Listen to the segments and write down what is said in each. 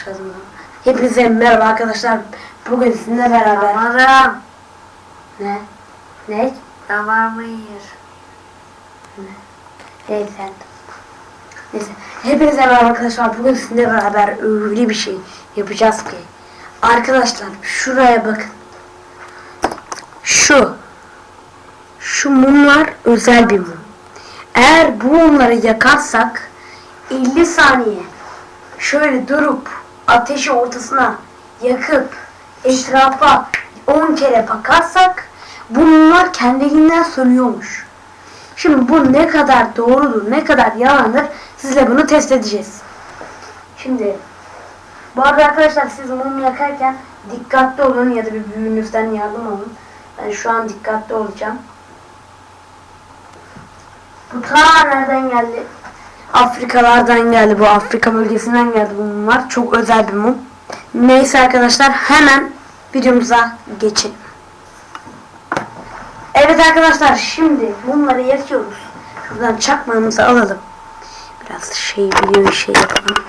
başladım. Hepinize merhaba arkadaşlar. Bugün sizinle beraber. Damarım. Ne? Ne? Damarımı yer. Neyse. Neyse. Hepinize merhaba arkadaşlar. Bugün sizinle beraber öyle bir şey yapacağız ki. Arkadaşlar şuraya bakın. Şu. Şu mumlar özel bir mum. Eğer bu mumları yakarsak 50 saniye şöyle durup ateşi ortasına yakıp etrafa 10 kere bakarsak bu mumlar kendiliğinden sönüyormuş. Şimdi bu ne kadar doğrudur, ne kadar yalandır sizle bunu test edeceğiz. Şimdi bu arada arkadaşlar siz mum yakarken dikkatli olun ya da bir büyüğünüzden yardım alın. Ben şu an dikkatli olacağım. Bu ta nereden geldi? Afrikalardan geldi bu Afrika bölgesinden geldi bu mumlar. Çok özel bir mum. Neyse arkadaşlar hemen videomuza geçelim. Evet arkadaşlar şimdi mumları yakıyoruz. Şuradan çakmağımızı alalım. Biraz şey video şey yapalım.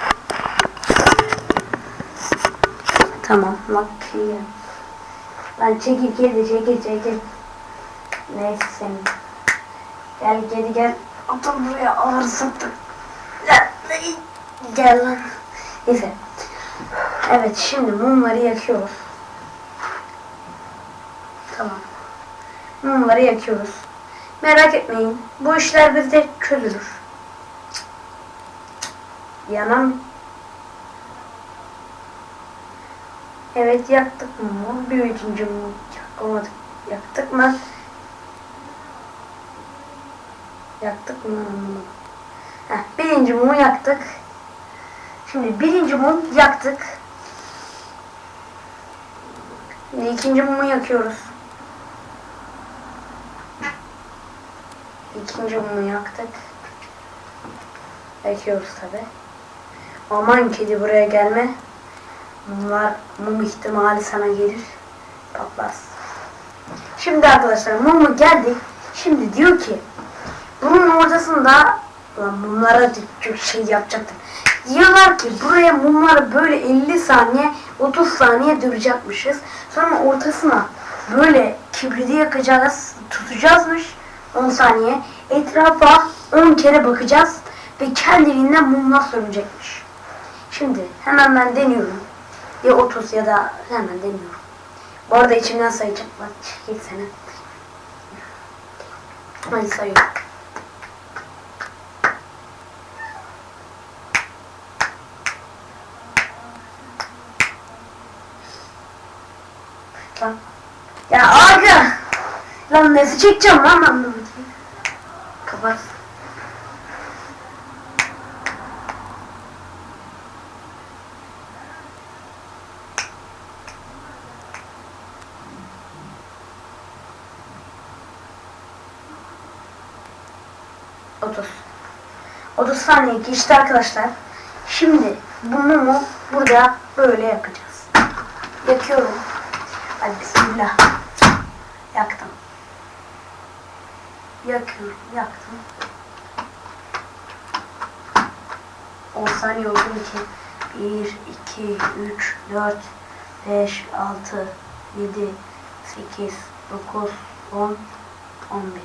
Tamam bak iyi. Lan çekil kedi çekil çekil. Neyse senin. Gel kedi gel. Otur buraya alırsın. Gel, gel lan. Neyse. Evet şimdi mumları yakıyoruz. Tamam. Mumları yakıyoruz. Merak etmeyin. Bu işler bizde çözülür. Yanan. Evet yaktık mumu. Bir üçüncü mumu yakamadık. Yaktık mı? Yaktık mı? Anlamadım. Birinci mumu yaktık. Şimdi birinci mum yaktık. Şimdi ikinci mumu yakıyoruz. İkinci mumu yaktık. Yakıyoruz tabi. Aman kedi buraya gelme. Mumlar, mum ihtimali sana gelir. Patlarsın. Şimdi arkadaşlar mumu geldik. Şimdi diyor ki bunun ortasında Ulan mumlara çok şey yapacaktım. Diyorlar ki buraya mumları böyle 50 saniye 30 saniye duracakmışız. Sonra ortasına böyle kibriti yakacağız, tutacağızmış 10 saniye. Etrafa 10 kere bakacağız ve kendiliğinden mumlar sönecekmiş. Şimdi hemen ben deniyorum. Ya 30 ya da hemen deniyorum. Bu arada içimden sayacağım. Bak çekil seni. Hadi sayıyorum. Lan. Ya aga. Lan nesi çekeceğim lan ben bunu. Kapat. Otuz. 30 saniye geçti arkadaşlar. Şimdi bu mumu burada böyle yakacağız. Yakıyorum. Hadi bismillah. Yaktım. Yakıyorum, yaktım. 10 saniye olduğu için 1, 2, 3, 4, 5, 6, 7, 8, 9, 10, 11.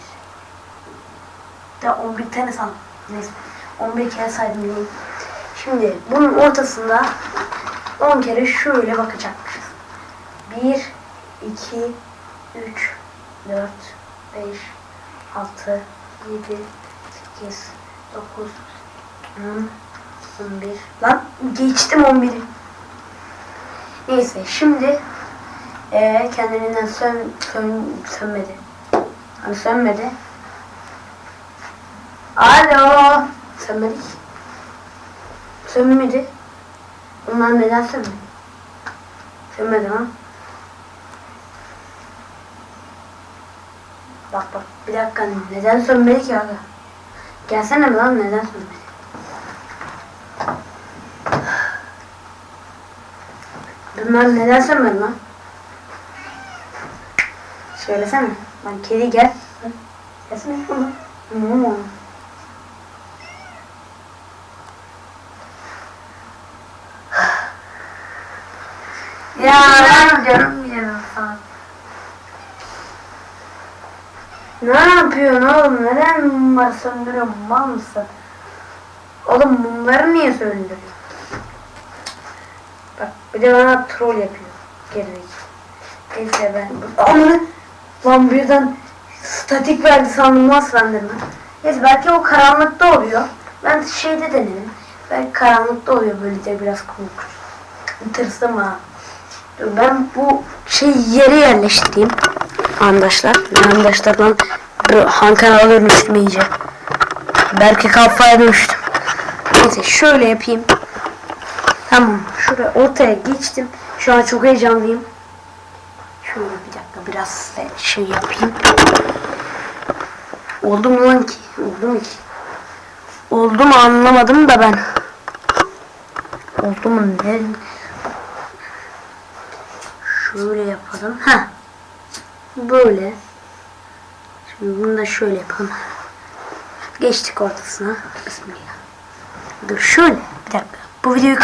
De 11 tane san. Neyse. 11 kere saydım diyeyim. Şimdi bunun ortasında 10 kere şöyle bakacakmışız. 1, 2, 3, 4, 5, 6, 7, 8, 9, 10, 11. Lan geçtim 11'i. Neyse şimdi ee, kendiliğinden sön, sön, sönmedi. Hani sönmedi. Alo. Sönmedik. Sönmedi. Bunlar neden sönmedi? Sönmedi lan. Bak bak bir dakika neden sönmedi ki abi? Gelsene mi lan neden sönmedi? Bunlar neden sönmedi lan? Söylesene. Lan kedi gel. Gelsene. Hmm. Ya Ben ben görünmüyorum sana. Ne yapıyorsun oğlum? Neden mumları söndürüyorsun? Mal mısın? Oğlum mumları niye söndürüyorsun? Bak bir de bana troll yapıyor. Gerizekalı. Neyse ben... Amına! Lan birden statik verdi sandım lan sandırma. Neyse belki o karanlıkta oluyor. Ben şeyde denedim. Belki karanlıkta oluyor böyle de biraz korkunç. Tırsım ha. Dur ben bu şey yere yerleştireyim. Arkadaşlar. Arkadaşlardan Hankan alıyorum üstüme iyice. Belki kafaya düştüm. Neyse şöyle yapayım. Tamam. Şuraya ortaya geçtim. Şu an çok heyecanlıyım. Şöyle bir dakika biraz şey yapayım. Oldu mu lan ki? Oldu mu ki? Oldu mu anlamadım da ben. Oldu mu ne? Şöyle yapalım. Ha. Böyle. Şimdi bunu da şöyle yapalım. Geçtik ortasına. Bismillah. Dur şöyle. Bir dakika. Bu videoyu